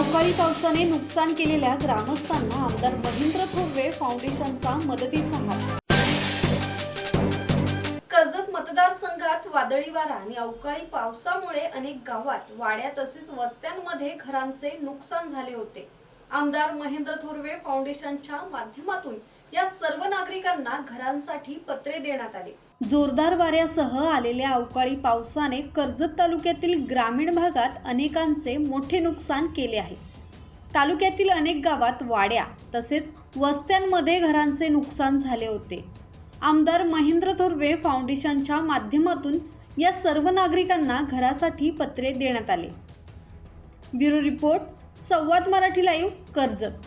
अवकाळी पावसाने नुकसान केलेल्या ग्रामस्थांना आमदार महेंद्र थोरवे फाउंडेशनचा मदतीचा हात. कर्जत मतदारसंघात वादळी वारा आणि अवकाळी पावसामुळे अनेक गावात वाड्या तसेच वस्त्यांमध्ये घरांचे नुकसान झाले होते. आमदार महेंद्र थोरवे फाउंडेशनच्या माध्यमातून या सर्व नागरिकांना घरांसाठी पत्रे देण्यात आले. जोरदार वाऱ्यासह आलेल्या अवकाळी पावसाने कर्जत तालुक्यातील ग्रामीण भागात अनेकांचे मोठे नुकसान केले आहे. तालुक्यातील अनेक गावात वाड्या तसेच वस्त्यांमध्ये घरांचे नुकसान झाले होते. आमदार महेंद्र थोरवे फाउंडेशनच्या माध्यमातून या सर्व नागरिकांना घरासाठी पत्रे देण्यात आले. Bureau report Samvad Marathi live Karjat.